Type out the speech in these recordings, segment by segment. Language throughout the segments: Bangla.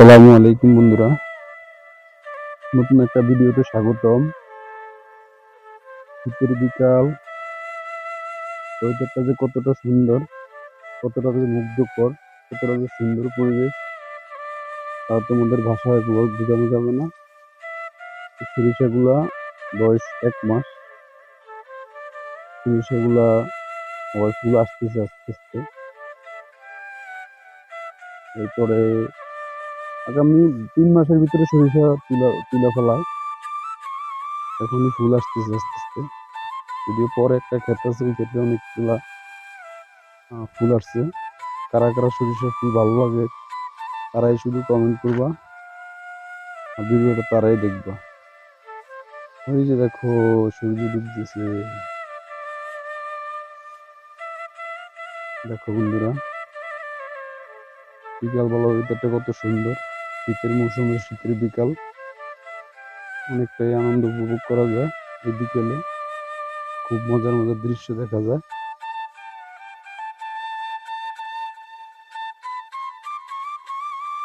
সালামু আলাইকুম বন্ধুরা। নতুন একটা ভিডিওতে স্বাগতম। শীতের বিকাল। ওয়েদারটা যে কতটা সুন্দর, কতটা যে মুগ্ধকর, কতটা যে সুন্দর পরিবেশ তা তোমাদের ভাষায় বল- বোঝানো যাবে না। সরিষাগুলা বয়স এক মাস। সরিষাগুলা বয়সগুলো আসতেছে আস্তে আস্তে এরপরে আগামী তিন মাসের ভিতরে সরিষা তুলা তুলা ফেলায়। এখনই ফুল আসতেছে আস্তে আস্তে যদিও পরে একটা ক্ষেত আছে ওই ক্ষেত্রে অনেকগুলা আহ, ফুল আসছে। কারা কারা সরিষা ফুল ভালো লাগে তারাই শুধু কমেন্ট করবা। আর ভিডিওটা তারাই দেখবা। ওই যে দেখো সূর্য ডুবতেছে। দেখো বন্ধুরা। বিকাল বেলা ওয়েদারটা কত সুন্দর। শীতের মৌসুমে শীতের বিকাল। অনেকটাই আনন্দ উপভোগ করা যায় এই বিকেলে। খুব মজার মজার দৃশ্য দেখা যায়।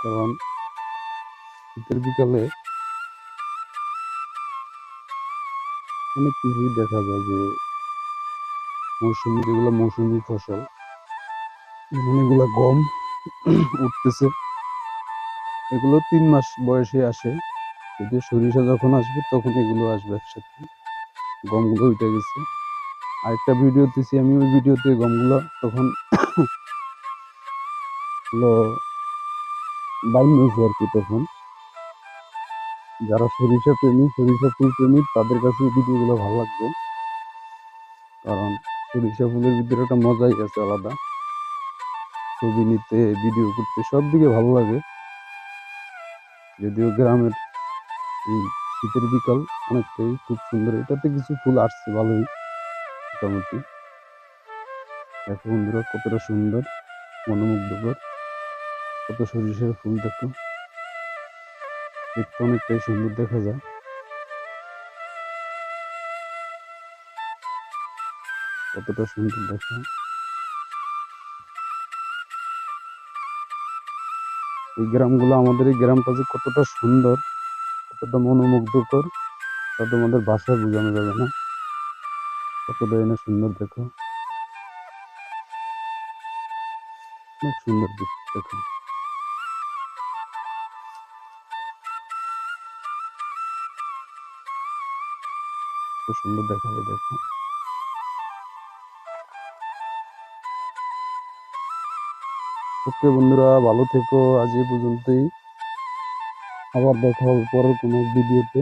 কারণ শীতের বিকালে অনেক কিছুই দেখা যায় যে মৌসুমি যেগুলো মৌসুমি ফসল এগুলা গম উঠতেছে। এগুলো তিন মাস বয়সে আসে। যদি সরিষা যখন আসবে, তখন এগুলো আসবে একসাথে। গমগুলো উঠে গেছে। আরেকটা ভিডিও দিছি, আমি ওই ভিডিওতে গমগুলো তখন বাইন আর কি তখন। যারা সরিষা প্রেমী, সরিষা ফুল প্রেমী, তাদের কাছে ভিডিওগুলো ভালো লাগবে। কারণ সরিষা ফুলের ভিতরে একটা মজাই আছে আলাদা। ছবি নিতে ভিডিও করতে, সব দিকে ভালো লাগে। যদিও গ্রামের এই শীতের বিকাল অনেকটাই খুব সুন্দর। এটাতে কিছু ফুল আসছে, ভালোই, মোটামুটি। দেখো বন্ধুরা, কতটা সুন্দর, মনোমুগ্ধকর। কত সরিষার ফুল, দেখো। দেখতে অনেকটাই সুন্দর দেখা যায়। কতটা সুন্দর দেখা। এই গ্রামগুলো আমাদের, এই গ্রামটা যে কতটা সুন্দর, কতটা মনোমুগ্ধকর, তা তোমাদের ভাষায় বোঝানো যাবে না। কতটা এনে সুন্দর দেখো। অনেক সুন্দর দেখো। সুন্দর দেখা যায়, দেখো। ওকে বন্ধুরা ভালো থেকো। আজ এই পর্যন্তই। আবার দেখা হবে পরের কোনো ভিডিওতে।